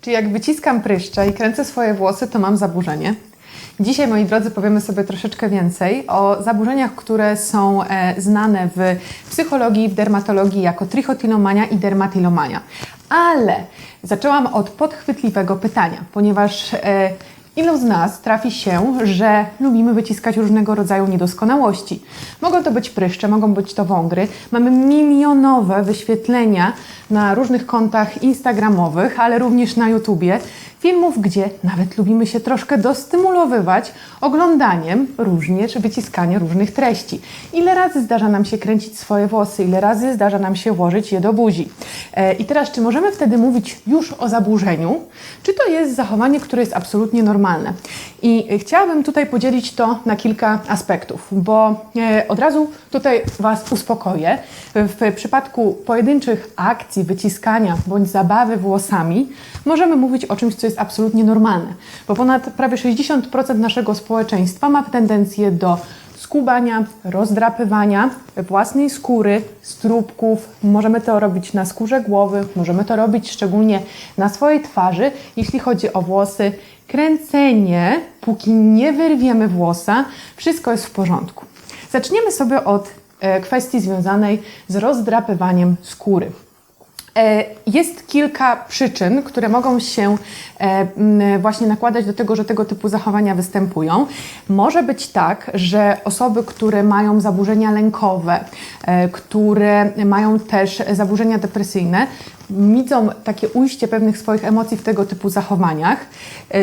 Czy jak wyciskam pryszcze i kręcę swoje włosy, to mam zaburzenie? Dzisiaj, moi drodzy, powiemy sobie troszeczkę więcej o zaburzeniach, które są e, znane w psychologii, w dermatologii jako trichotilomania i dermatillomania. Ale zaczęłam od podchwytliwego pytania, ponieważ e, Ilu z nas trafi się, że lubimy wyciskać różnego rodzaju niedoskonałości? Mogą to być pryszcze, mogą być to wągry. Mamy milionowe wyświetlenia na różnych kontach instagramowych, ale również na YouTubie filmów, gdzie nawet lubimy się troszkę dostymulowywać oglądaniem również wyciskania różnych treści. Ile razy zdarza nam się kręcić swoje włosy, ile razy zdarza nam się włożyć je do buzi. E, I teraz, czy możemy wtedy mówić już o zaburzeniu, czy to jest zachowanie, które jest absolutnie normalne? I chciałabym tutaj podzielić to na kilka aspektów, bo e, od razu tutaj Was uspokoję. W przypadku pojedynczych akcji wyciskania bądź zabawy włosami możemy mówić o czymś, co jest absolutnie normalne, bo ponad prawie 60% naszego społeczeństwa ma tendencję do skubania, rozdrapywania własnej skóry, stróbków. Możemy to robić na skórze głowy, możemy to robić szczególnie na swojej twarzy. Jeśli chodzi o włosy, kręcenie, póki nie wyrwiemy włosa, wszystko jest w porządku. Zaczniemy sobie od e, kwestii związanej z rozdrapywaniem skóry. E, jest kilka przyczyn, które mogą się e, właśnie nakładać do tego, że tego typu zachowania występują. Może być tak, że osoby, które mają zaburzenia lękowe, e, które mają też zaburzenia depresyjne, widzą takie ujście pewnych swoich emocji w tego typu zachowaniach.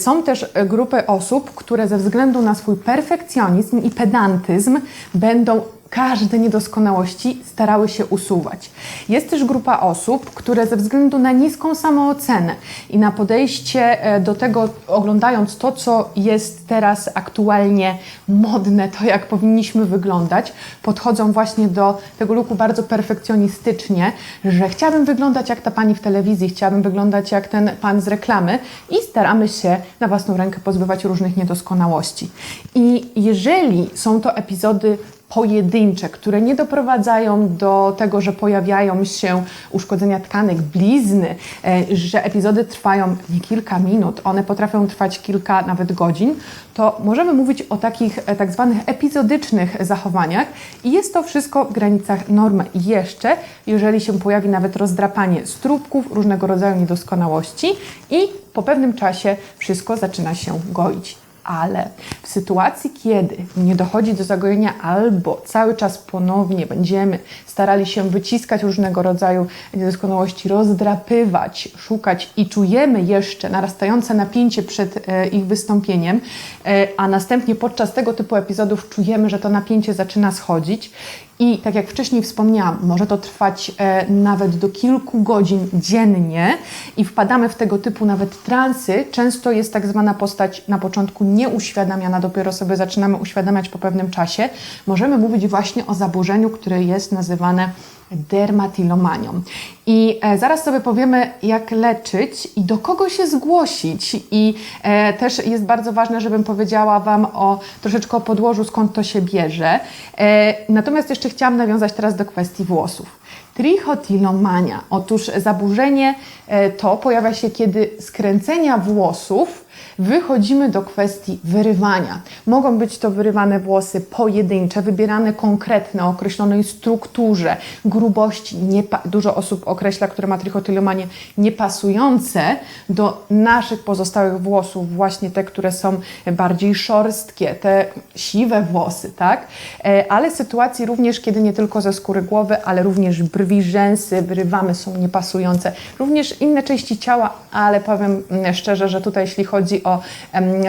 Są też grupy osób, które ze względu na swój perfekcjonizm i pedantyzm będą każde niedoskonałości starały się usuwać. Jest też grupa osób, które ze względu na niską samoocenę i na podejście e, do tego, oglądając to, co jest teraz aktualnie modne, to jak powinniśmy wyglądać, podchodzą właśnie do tego luku bardzo perfekcjonistycznie, że chciałabym wyglądać jak ta pani w telewizji, chciałabym wyglądać jak ten pan z reklamy i staramy się na własną rękę pozbywać różnych niedoskonałości. I jeżeli są to epizody pojedyncze, które nie doprowadzają do tego, że pojawiają się uszkodzenia tkanek, blizny, e, że epizody trwają nie kilka minut, one potrafią trwać kilka nawet godzin, to możemy mówić o takich e, tak zwanych epizodycznych zachowaniach i jest to wszystko w granicach normy. Jeszcze, jeżeli się pojawi nawet rozdrapanie stróbków, różnego rodzaju niedoskonałości i po pewnym czasie wszystko zaczyna się goić ale w sytuacji, kiedy nie dochodzi do zagojenia albo cały czas ponownie będziemy starali się wyciskać różnego rodzaju niedoskonałości, rozdrapywać, szukać i czujemy jeszcze narastające napięcie przed e, ich wystąpieniem, e, a następnie podczas tego typu epizodów czujemy, że to napięcie zaczyna schodzić i tak jak wcześniej wspomniałam, może to trwać e, nawet do kilku godzin dziennie i wpadamy w tego typu nawet transy. Często jest tak zwana postać na początku nieuświadamiana, dopiero sobie zaczynamy uświadamiać po pewnym czasie. Możemy mówić właśnie o zaburzeniu, które jest nazywane dermatillomanią. I e, zaraz sobie powiemy, jak leczyć i do kogo się zgłosić. I e, też jest bardzo ważne, żebym powiedziała Wam o troszeczkę o podłożu, skąd to się bierze. E, natomiast jeszcze chciałam nawiązać teraz do kwestii włosów. Trichotilomania. Otóż zaburzenie e, to pojawia się, kiedy skręcenia włosów wychodzimy do kwestii wyrywania. Mogą być to wyrywane włosy pojedyncze, wybierane konkretne, o określonej strukturze, grubości. Nie dużo osób określa, które ma trichotylomanię, niepasujące do naszych pozostałych włosów, właśnie te, które są bardziej szorstkie, te siwe włosy, tak? E, ale sytuacji również, kiedy nie tylko ze skóry głowy, ale również brwi, rzęsy, wyrywamy są niepasujące. Również inne części ciała, ale powiem mm, szczerze, że tutaj jeśli chodzi o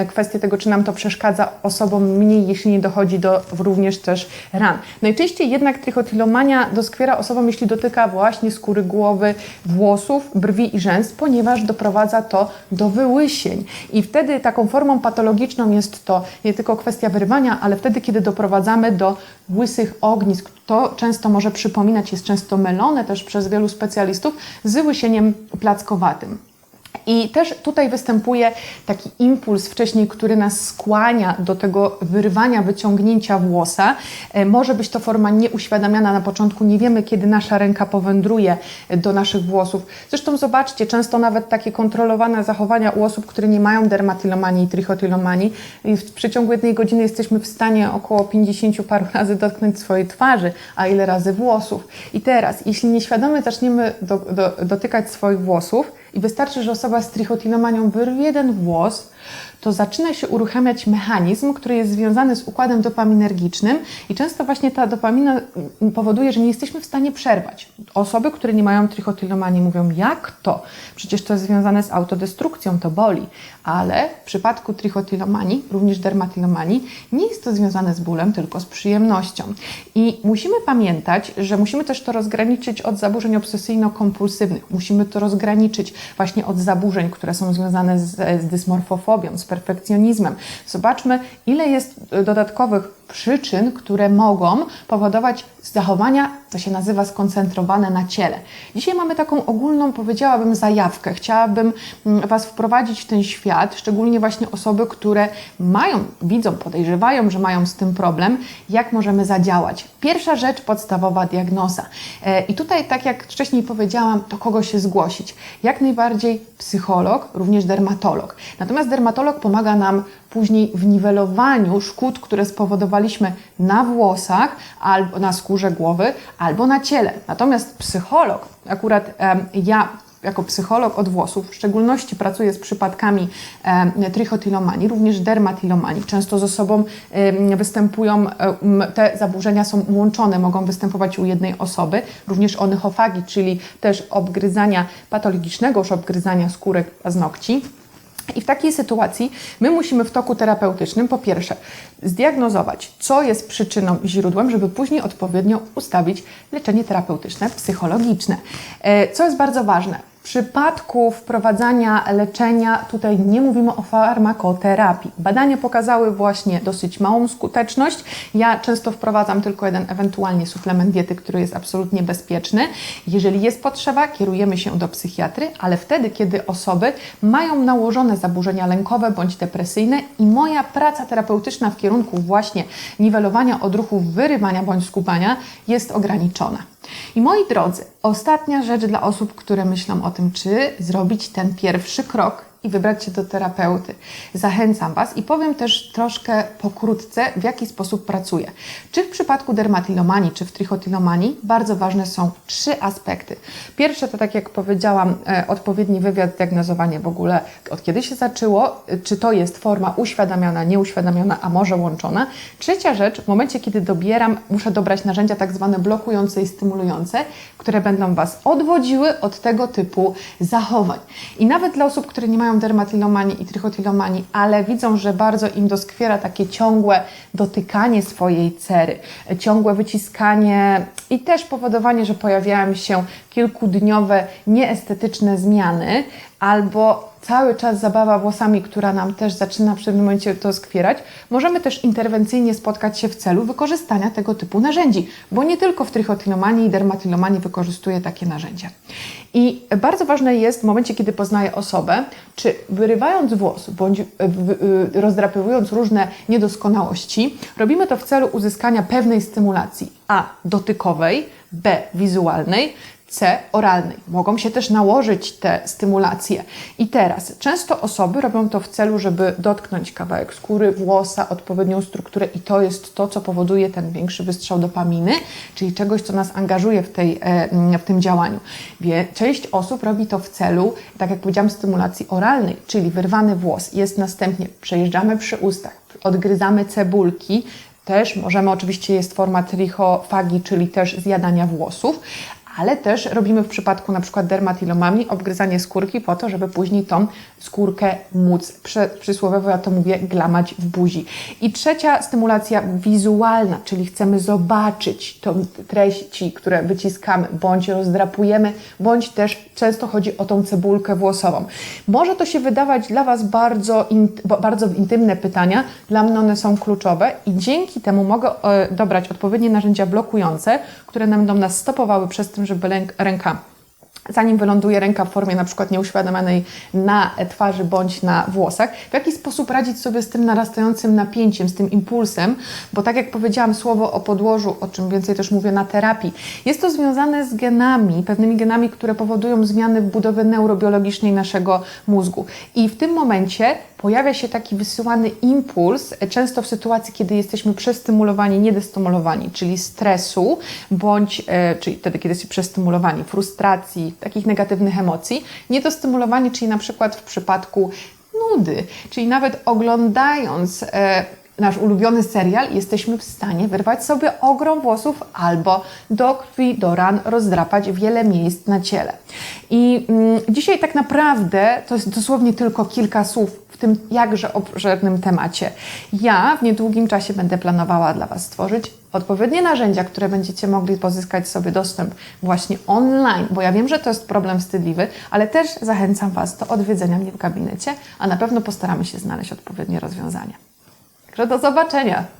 kwestię tego, czy nam to przeszkadza osobom mniej, jeśli nie dochodzi do również też ran. Najczęściej jednak trichotillomania doskwiera osobom, jeśli dotyka właśnie skóry głowy, włosów, brwi i rzęs, ponieważ doprowadza to do wyłysień. I wtedy taką formą patologiczną jest to nie tylko kwestia wyrwania, ale wtedy, kiedy doprowadzamy do łysych ognisk. To często może przypominać, jest często mylone też przez wielu specjalistów z łysieniem plackowatym. I też tutaj występuje taki impuls wcześniej, który nas skłania do tego wyrwania, wyciągnięcia włosa. E, może być to forma nieuświadamiana na początku, nie wiemy kiedy nasza ręka powędruje do naszych włosów. Zresztą zobaczcie, często nawet takie kontrolowane zachowania u osób, które nie mają dermatylomanii i trichotylomanii, w przeciągu jednej godziny jesteśmy w stanie około 50 paru razy dotknąć swojej twarzy, a ile razy włosów. I teraz, jeśli nieświadomie zaczniemy do, do, dotykać swoich włosów, i wystarczy, że osoba z trichotinomanią wyrwie jeden włos, to zaczyna się uruchamiać mechanizm, który jest związany z układem dopaminergicznym i często właśnie ta dopamina powoduje, że nie jesteśmy w stanie przerwać. Osoby, które nie mają trichotillomanii mówią, jak to? Przecież to jest związane z autodestrukcją, to boli. Ale w przypadku trichotillomanii, również dermatillomanii, nie jest to związane z bólem, tylko z przyjemnością. I musimy pamiętać, że musimy też to rozgraniczyć od zaburzeń obsesyjno-kompulsywnych. Musimy to rozgraniczyć właśnie od zaburzeń, które są związane z, z dysmorfofobią, z perfekcjonizmem. Zobaczmy, ile jest dodatkowych przyczyn, które mogą powodować zachowania, to się nazywa skoncentrowane na ciele. Dzisiaj mamy taką ogólną, powiedziałabym, zajawkę. Chciałabym mm, Was wprowadzić w ten świat, szczególnie właśnie osoby, które mają, widzą, podejrzewają, że mają z tym problem, jak możemy zadziałać. Pierwsza rzecz, podstawowa diagnoza. E, I tutaj, tak jak wcześniej powiedziałam, do kogo się zgłosić? Jak najbardziej psycholog, również dermatolog. Natomiast dermatolog pomaga nam później w niwelowaniu szkód, które spowodowaliśmy na włosach, albo na skórze głowy, albo na ciele. Natomiast psycholog, akurat ja jako psycholog od włosów, w szczególności pracuję z przypadkami e, trichotillomanii, również dermatillomanii. Często ze sobą e, występują, e, te zaburzenia są łączone, mogą występować u jednej osoby, również onychofagi, czyli też obgryzania patologicznego, już obgryzania skórek paznokci i w takiej sytuacji my musimy w toku terapeutycznym po pierwsze zdiagnozować, co jest przyczyną i źródłem, żeby później odpowiednio ustawić leczenie terapeutyczne, psychologiczne. E, co jest bardzo ważne, przypadku wprowadzania leczenia tutaj nie mówimy o farmakoterapii. Badania pokazały właśnie dosyć małą skuteczność. Ja często wprowadzam tylko jeden ewentualnie suplement diety, który jest absolutnie bezpieczny. Jeżeli jest potrzeba, kierujemy się do psychiatry, ale wtedy, kiedy osoby mają nałożone zaburzenia lękowe bądź depresyjne i moja praca terapeutyczna w kierunku właśnie niwelowania odruchów wyrywania bądź skupania jest ograniczona. I moi drodzy, ostatnia rzecz dla osób, które myślą o tym, czy zrobić ten pierwszy krok i wybrać się do terapeuty. Zachęcam Was i powiem też troszkę pokrótce, w jaki sposób pracuję. Czy w przypadku dermatillomanii, czy w trichotillomanii bardzo ważne są trzy aspekty. Pierwsze to, tak jak powiedziałam, e, odpowiedni wywiad, diagnozowanie w ogóle, od kiedy się zaczęło, e, czy to jest forma uświadamiona, nieuświadamiona, a może łączona. Trzecia rzecz, w momencie, kiedy dobieram, muszę dobrać narzędzia tak zwane blokujące i stymulujące, które będą Was odwodziły od tego typu zachowań. I nawet dla osób, które nie mają mają i trichotillomanii, ale widzą, że bardzo im doskwiera takie ciągłe dotykanie swojej cery, ciągłe wyciskanie i też powodowanie, że pojawiają się kilkudniowe nieestetyczne zmiany, albo cały czas zabawa włosami, która nam też zaczyna w pewnym momencie to skwierać, możemy też interwencyjnie spotkać się w celu wykorzystania tego typu narzędzi, bo nie tylko w trichotillomanii i dermatillomanii wykorzystuję takie narzędzia. I bardzo ważne jest w momencie, kiedy poznaję osobę, czy wyrywając włos bądź rozdrapywując różne niedoskonałości, robimy to w celu uzyskania pewnej stymulacji A dotykowej, B wizualnej, C oralnej. Mogą się też nałożyć te stymulacje. I teraz często osoby robią to w celu, żeby dotknąć kawałek skóry, włosa, odpowiednią strukturę i to jest to, co powoduje ten większy wystrzał dopaminy, czyli czegoś, co nas angażuje w, tej, e, w tym działaniu. Część osób robi to w celu, tak jak powiedziałam, stymulacji oralnej, czyli wyrwany włos. Jest następnie, przejeżdżamy przy ustach, odgryzamy cebulki, też możemy, oczywiście jest forma trichofagi, czyli też zjadania włosów, ale też robimy w przypadku na przykład dermatillomami obgryzanie skórki po to, żeby później tą skórkę móc, przysłowiowo ja to mówię, glamać w buzi. I trzecia stymulacja wizualna, czyli chcemy zobaczyć tą treści, które wyciskamy, bądź rozdrapujemy, bądź też często chodzi o tą cebulkę włosową. Może to się wydawać dla Was bardzo, bardzo intymne pytania, dla mnie one są kluczowe i dzięki temu mogę e, dobrać odpowiednie narzędzia blokujące, które będą nas stopowały przez tym, żeby ręka zanim wyląduje ręka w formie na przykład nieuświadomionej na twarzy bądź na włosach, w jaki sposób radzić sobie z tym narastającym napięciem, z tym impulsem, bo tak jak powiedziałam, słowo o podłożu, o czym więcej też mówię na terapii, jest to związane z genami, pewnymi genami, które powodują zmiany w budowie neurobiologicznej naszego mózgu. I w tym momencie pojawia się taki wysyłany impuls, e, często w sytuacji, kiedy jesteśmy przestymulowani, niedestymulowani, czyli stresu, bądź, e, czyli wtedy, kiedy jesteśmy przestymulowani, frustracji, takich negatywnych emocji, niedostymulowani, czyli na przykład w przypadku nudy, czyli nawet oglądając e, nasz ulubiony serial, jesteśmy w stanie wyrwać sobie ogrom włosów albo do krwi, do ran rozdrapać wiele miejsc na ciele. I mm, dzisiaj tak naprawdę to jest dosłownie tylko kilka słów tym jakże obszernym temacie. Ja w niedługim czasie będę planowała dla Was stworzyć odpowiednie narzędzia, które będziecie mogli pozyskać sobie dostęp właśnie online, bo ja wiem, że to jest problem wstydliwy, ale też zachęcam Was do odwiedzenia mnie w gabinecie, a na pewno postaramy się znaleźć odpowiednie rozwiązania. Także do zobaczenia!